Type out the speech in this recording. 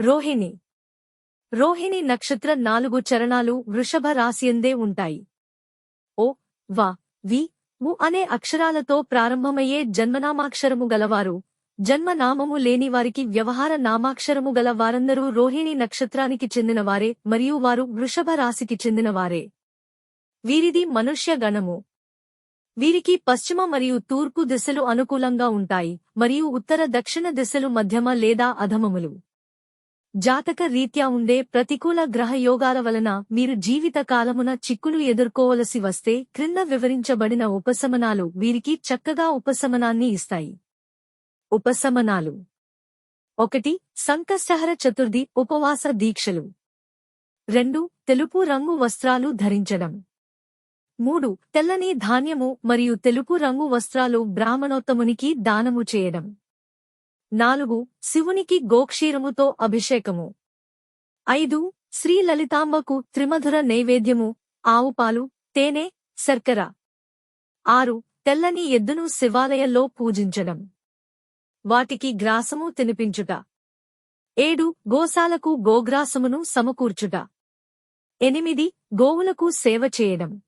రోహిణి. రోహిణి నక్షత్ర నాలుగు చరణాలు వృషభ రాశియందే ఉంటాయి. ఓ వా వి ము అనే అక్షరాలతో ప్రారంభమయ్యే జన్మనామాక్షరము గలవారు. జన్మనామము లేని వారికి వ్యవహార నామాక్షరము గల వారందరూ రోహిణి నక్షత్రానికి చెందినవారే మరియు వారు వృషభ రాశికి చెందినవారే. వీరిది మనుష్య గణము. వీరికి పశ్చిమ మరియు తూర్పు దిశలు అనుకూలంగా ఉంటాయి మరియు ఉత్తర దక్షిణ దిశలు మధ్యమ లేదా అధమములు. జాతక రీత్యా ఉండే ప్రతికూల గ్రహ యోగాల వలన మీరు జీవిత కాలమున చిక్కులు ఎదుర్కోవలసి వస్తే క్రింద వివరించబడిన ఉపశమనాలు వీరికి చక్కగా ఉపశమనాన్ని ఇస్తాయి. ఉపశమనాలు. ఒకటి సంకష్టహర చతుర్థి ఉపవాస దీక్షలు. రెండు తెలుపు రంగు వస్త్రాలు ధరించడం. మూడు తెల్లని ధాన్యము మరియు తెలుపు రంగు వస్త్రాలు బ్రాహ్మణోత్తమునికి దానము చేయడం. నాలుగు శివునికి గోక్షీరముతో అభిషేకము. ఐదు శ్రీ లలితాంబకు త్రిమధుర నైవేద్యము ఆవుపాలు తేనె శర్కర. ఆరు తెల్లని ఎద్దును శివాలయంలో పూజించడం. వాటికి గ్రాసము తినిపించుట. ఏడు గోశాలకు గోగ్రాసమును సమకూర్చుట. ఎనిమిది గోవులకు సేవ చేయడం.